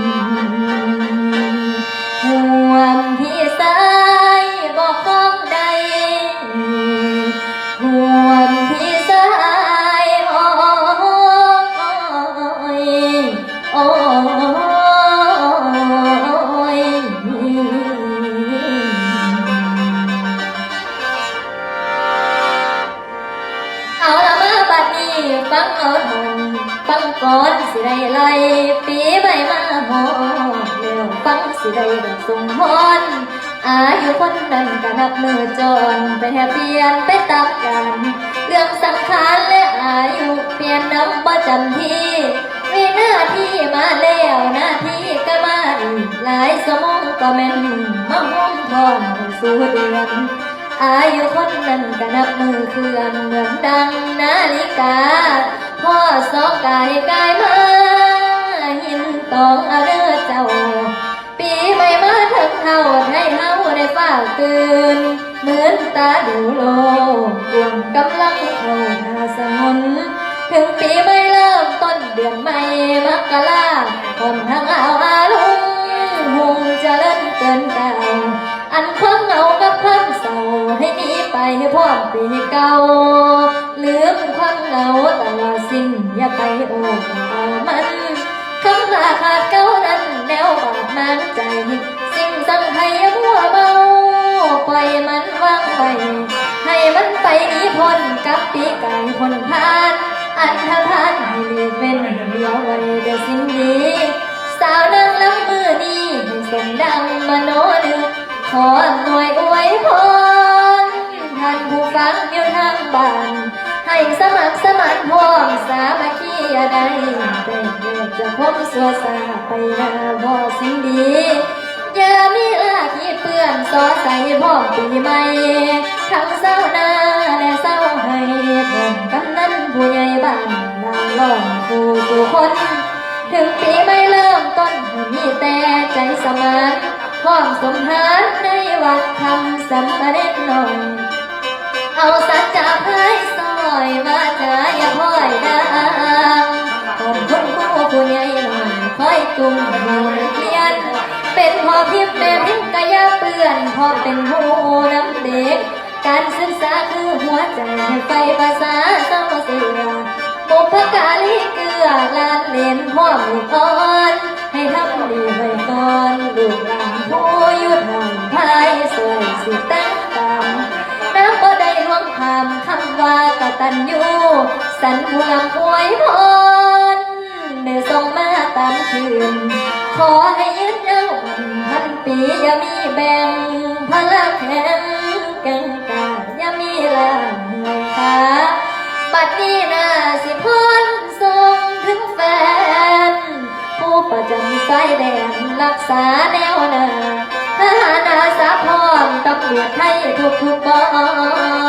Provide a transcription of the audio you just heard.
ห่ ก่อนสิได้ไล่ปีใหม่มาหอดเร็วฟังสิได้ดอกส่งฮอนอายุคนนั้นก็นับมือจนไปแห่เปลี่ยนไปตามกัน เรื่องสังขารและอายุเปลี่ยนน้ำประจำที่มีหน้าที่มาแล้วหน้าที่ก็มาอีกหลายสมองก็แม่นมาห้องทอนสู่เดือนอายุคนนั้นก็นับมือเคลื่อนเหมือนดังนาฬิกาพ่อส กายกายมาหินตองเอาเด้อเจ้า ปีใหม่มาถึงเท่าให้เฮาได้ฝ้ากคืนเหมือนตาดูโลกวงกำลังเข้าหาสมุนถึงปีใหม่เริ่มต้นเดือนใหม่มกราคนทั้งเอาอาลุงหงจะเล่นเกินเก่าอันความเหงากับความเศร้าให้หนีไปให้พ้อมปีเก่า เหงาตลอดสิ้นอย่าไปโอ้เอามันคำลาขาดเก่านั้นแนวบาดนางใจ สิ่งสั่งให้มัวเมาปล่อยมันวางไว้ให้มันไปหนีพ้นกับปีไก่คนพาน อันทพานให้เลียเป็นเดียวไว้เดี๋ยวสิ้นดีสาวนางลำมือนี้ให้เสียงดังมโนนึกขออำนวยอวยพรท่านผู้ฟังอยู่ทางบ้าน ให้สมัครสมานพร้อมสามัคคีอย่าได้แต่เกิดจะพบสัวสาไปหาพ่อสิ่งดีอย่ามีลาที่เปื้อนซอใส่พร้อปีใหม่ทั้งเศร้าหน้าและเศร้าให้ผมกำนันผู้ใหญ่บ้านนางล้อมผู้ผู้คน ถึงปีไม่เริ่มต้นมีแต่ใจสมานพร้อมสมทานในวัดคำสำเร็จน่อย อยคอยจุงเราเพียน เป็นพ่อพิมพ์แม่พิมพ์กะยาเปื้อนพ่อเป็นผู้ำเด็ก การศึกษาคือหัวใจให้ไฟภาษาเศร้าเสียบุพการีเกลือลานเลนพ่อมีพรให้ทำดีไว้ก่อนลูกหลานผู้ยุดห่างพายสวยสิตั้งตามน้ำบ่ได้ล่วงคำคำว่ากตัญญูสันผู้ลำอวยพรเนื้อส่งมา อให้ยืนยาวพันปีอย่ามีแบ่งพลังแข็งแก่งกาอย่ามีลาเหนื่อยขาบัดนี้นาสิพ้นส่งถึงแฟน ผู้ประจำสายแดนรักษาแนวหน้าทหารอาสาพร้อมตำรวจไทยทุกทุกๆบอน